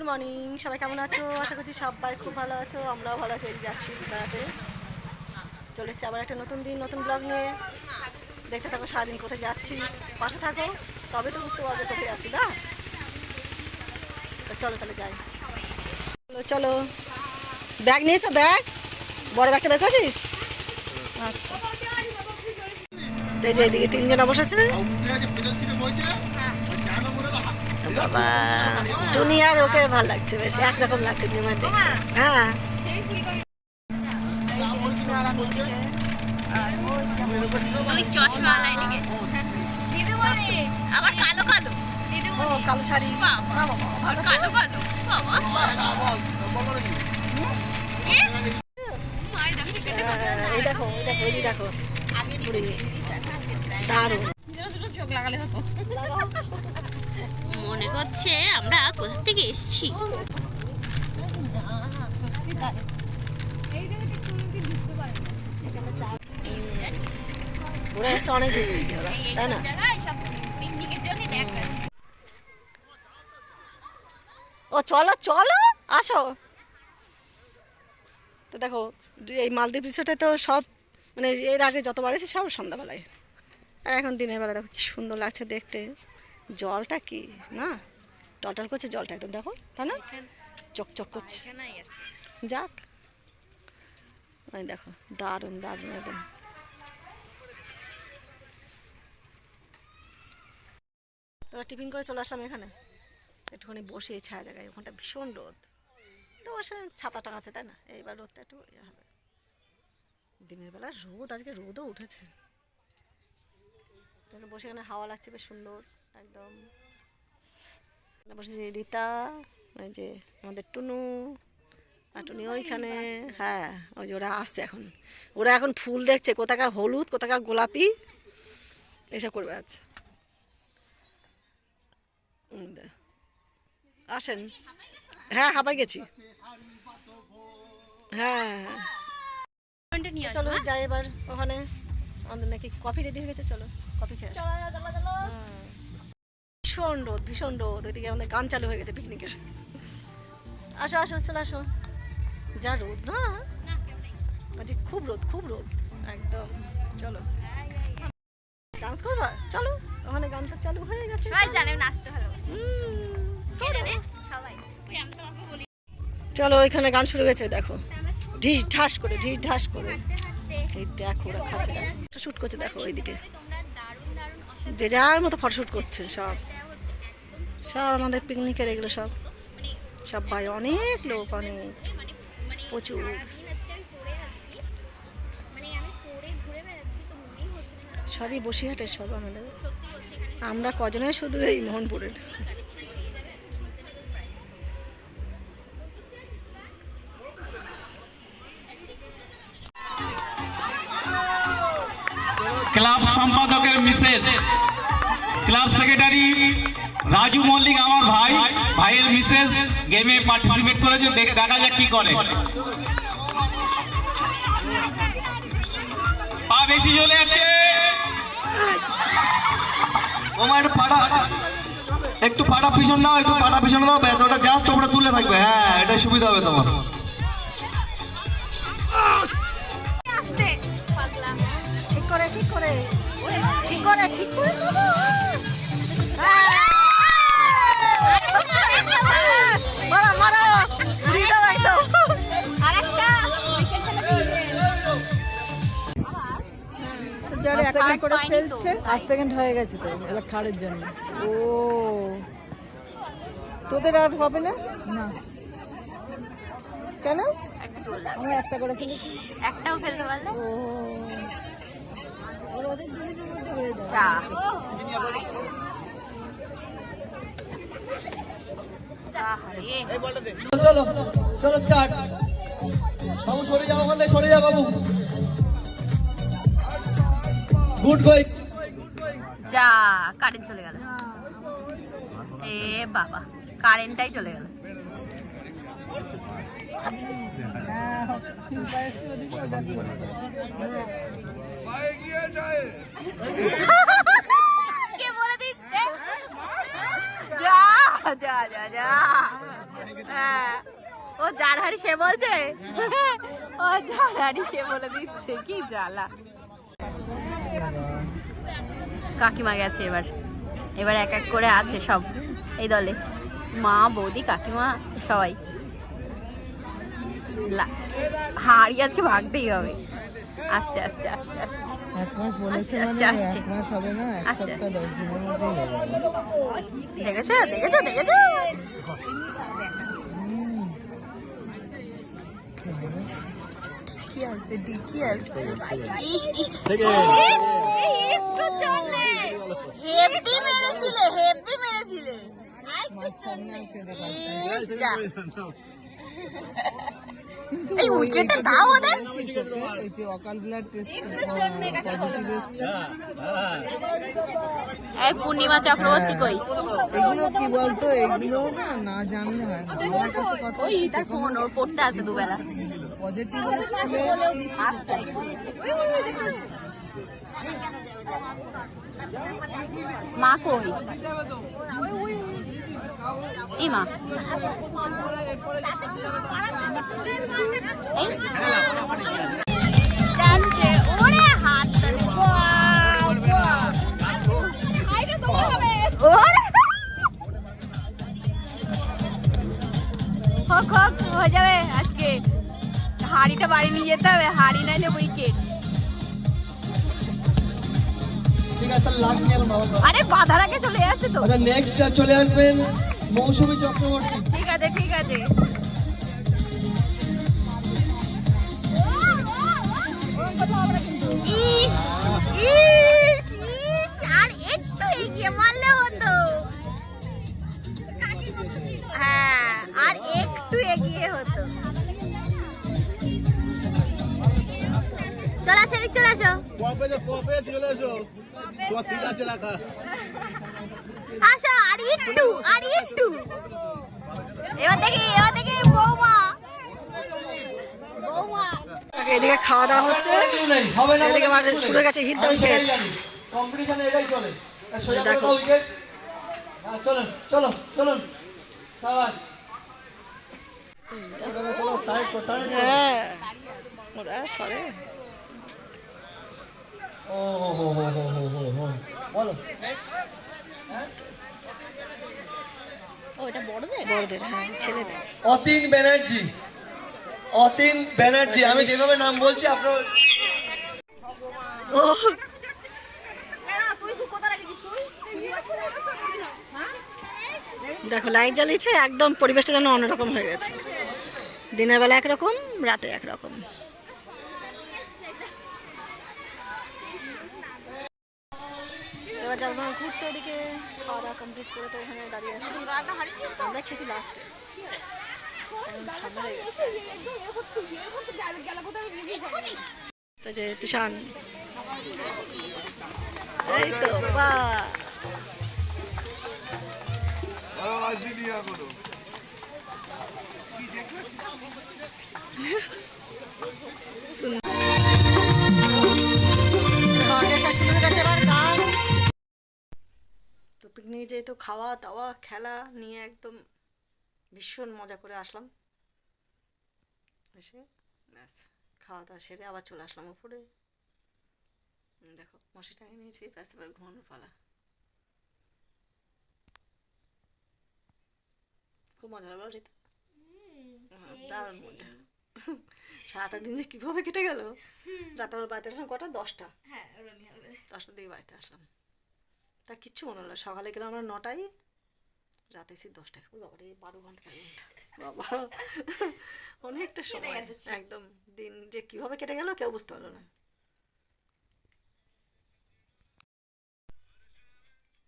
Good morning. সবাই কেমন আছো? আশা করছি সবাই খুব ভালো আছো। আমরাও ভালো আছি যাচ্ছি বেড়াতে। চলে এসছি আবার একটা নতুন দিন, নতুন ব্লগ নিয়ে। দেখতে থাকো, সারাদিন কোথায় যাচ্ছি। পাশে থাকো, তবে তো বুঝতে পারবে কোথায় যাচ্ছি, না? চলো তাহলে যাই। চলো চলো। ব্যাগ নিয়েছো, ব্যাগ? বড় ব্যাগটা বের করেছিস? আচ্ছা। তো এই যে এদিকে তিনজন তিনজনা বসেছে বাবা দুনিয়ার ওকে ভালো লাগছে বেশ একরকম লাগছে জমা দেখে হ্যাঁ। চশমা আবার কালো কালো। কালো শাড়ি। বাবা। বাবা, বাবা, আর কালো কালো। বাবা। এ? মায়ের দেখো পেটে কত এই দেখো এই দেখো। এই দেখো দারুণ চোখ লাগালে হতো। মনে হচ্ছে আমরা কোথা থেকে এসেছি? অনেক ও, চলো চলো, আসো। তো দেখো এই মালদ্বীপ রিসোর্টে তো সব মানে এর আগে যতবার এসে সব সন্ধ্যাবেলায়। আর এখন দিনের বেলা দেখো কি সুন্দর লাগছে দেখতে। জলটা কি? না? টলটল করছে জলটা একদম দেখো তাই না? চকচক করছে। যাক। ওই দেখো দারুণ দারুণ একদম। তোরা টিফিন করে চলে আসলাম এখানে। একটুখানি বসে ছায়া জায়গায় ওখানটা ভীষণ রোদ। তো বসে ছাতা টাঙাচ্ছে তাই না? এইবার রোদটা একটু ইয়ে হবে। দিনের বেলা রোদ আজকে রোদও উঠেছে। বসে এখানে হাওয়া লাগছে বেশ সুন্দর। একদম। বসেছি রীতা ওই যে আমাদের টুনু আর টুনি ওইখানে হ্যাঁ ওই যে ওরা আসছে এখন। ওরা এখন ফুল দেখছে কোথাকার হলুদ কোথাকার গোলাপি এসব করবে আজ। আসেন। হ্যাঁ হাবাই গেছি। হ্যাঁ। চলো যাই এবার ওখানে। আমাদের নাকি কফি রেডি হয়ে গেছে চলো কফি খেয়ে। ভীষণ রোদ ভীষণ রোদ। ওইদিকে আমাদের গান চালু হয়ে গেছে পিকনিকের আসো আসো চলে আসো। যা রোদ না? বলছি খুব রোদ খুব রোদ। একদম চলো। ডান্স করবা? চলো ওখানে গান তো চালু হয়ে গেছে। সবাই জানে নাচতে ভালোবাসি। সবাই। চলো ওইখানে গান শুরু গেছে দেখো। ঢিস ঢাস করে ঢিস ঢাস করে। এই দেখো ওরা খাচ্ছে। দেখো শ্যুট করছে দেখো ওইদিকে। যে যার মতো ফটোশ্যুট করছে সব। সব আমাদের পিকনিকের এগুলো সব। সব ভাই, অনেক লোক, অনেক। প্রচুর। সবই বসিরহাটের সব আমাদের। আমরা কজনে শুধু এই মোহনপুরের। ক্লাব সম্পাদকের mrs, club secretary Raju Mallick আমার ভাই ভাইয়ের মিসেস গেমে পার্টিসিপেট করেছে দেখে দেখা যাক কি করে। পা বেশি চলে যাচ্ছে। ওমা একটু পাড়া একটু পাড়া পিছন দাও একটু পাড়া পিছন দাও ব্যাস ওটা জাস্ট ওপরে তুলে থাকবে। হ্যাঁ এটা সুবিধা হবে তোমার। ঠিক করে ঠিক করে। ঠিক করে ঠিক করে এক করে ফেলছে। আর সেকেন্ড হয়ে গেছে তো এবার থার্ডের জন্য। ও। তোদের আর হবে না? না। কেন? একটা আমরা করে একটাও ফেলতে পারলে? ও। চা চলো চলো স্টার্ট বাবু সরে যাও ওখান থেকে সরে যাও বাবু। গুড গোয়িং যা কারেন্ট চলে গেল। এ বাবা কারেন্টটাই চলে গেল। হ্যাঁ। ও যার হাড়ি সে বলছে? ও যার হাড়ি সে বলে দিচ্ছে, কি জ্বালা। কাকিমা গেছে এবার। এবার এক এক করে আছে সব এই দলে। মা বৌদি কাকিমা সবাই। লা- হাড়ি আজকে ভাগতেই হবে। আসছে আসছে আসছে আসছে। এক মাস বলেছে আস্তে, আস্তে। আস্তে, মধ্যেই হবে। দেখেছ দেখেছ দেখেছ? কি আছে কি আছে হেভি মেরেছিলে হেভি মেরেছিলে। এই উইকেটটা দাও ওদের। এই পূর্ণিমা চক্রবর্তী কই? এগুলো কি বলতো? এগুলো না না জানলে হয় না। ওই তার ফোন ওর পড়তে আছে দুবেলা। পজিটিভ মা কই? হোক হোক হয়ে যাবে আজকে হাড়িটা বাড়ি নিয়ে যেতে হবে হাড়ি নাইলে উইকেট আরে বাধার আগে চলে যাচ্ছে তো? আচ্ছা নেক্সট চলে আসবেন মৌসুমী চক্রবর্তী। ঠিক আছে ঠিক আছে। ইস ইস ইস আর একটু এগিয়ে মারলে হতো হ্যাঁ আর একটু এগিয়ে হতো। চলে আসো চলে আসো। কপে যে কপে চলে এসো তোমার সিট আছে রাখা। আসো আর একটু আর একটু এবার দেখি এবার দেখি বৌমা। বৌমা। এদিকে খাওয়া দাওয়া হচ্ছে। হবে না এদিকে মাঠে শুরু হয়ে গেছে হিট দ্য উইকেট কম্পিটিশনে এটাই চলে। সোজা করে দেখো। দাও উইকেট হ্যাঁ চলুন চলো চলুন। সাবাস। হ্যাঁ। ওরা সরে। ও হো হো হো হো হো হো হো। বলো বড়দের হ্যাঁ ছেলেদের। অতীন ব্যানার্জি। অতীন ব্যানার্জি আমি যেভাবে নাম বলছি আপনার ও। দেখো লাইট জ্বালিয়েছে একদম পরিবেশটা যেন অন্যরকম হয়ে গেছে। দিনের বেলা একরকম রাতে একরকম। এবার যাব ঘুরতে এদিকে, খাওয়া দাওয়া কমপ্লিট করে তো এখানে দাঁড়িয়ে আছি। আমরা খেয়েছি লাস্টে তো যে তিশান। এই তো বা অর্কেস্ট্রা তো পিকনিক যেহেতু খাওয়া দাওয়া খেলা নিয়ে একদম ভীষণ মজা করে আসলাম। এসে ব্যাস খাওয়া দাওয়া সেরে আবার চলে আসলাম উপরে দেখো মশি টাঙিয়ে নিয়েছি ব্যাস এবার ঘুমানোর পালা। খুব মজা লাগল রীতা? হ্যাঁ, দারুণ মজা। সারাটা দিন যে কীভাবে কেটে গেল? রাতে আমার বাড়িতে আসলাম কটা? দশটা। দশটার দিকে বাড়িতে আসলাম। তা কিচ্ছু মনে হলো। সকালে গেলাম আমরা নটায় রাতে এসে দশটায়। ওই বাবা রে বারো ঘণ্টা ঘণ্টা বাবা অনেকটা সময়। একদম দিন যে কীভাবে কেটে গেল কেউ বুঝতে পারল না।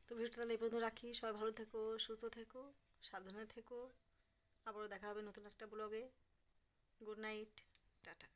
তো ভিডিওটা তাহলে এই পর্যন্ত রাখি। সবাই ভালো থেকো সুস্থ থেকো সাবধানে থেকো। আবারও দেখা হবে নতুন একটা ব্লগে। Good night tata.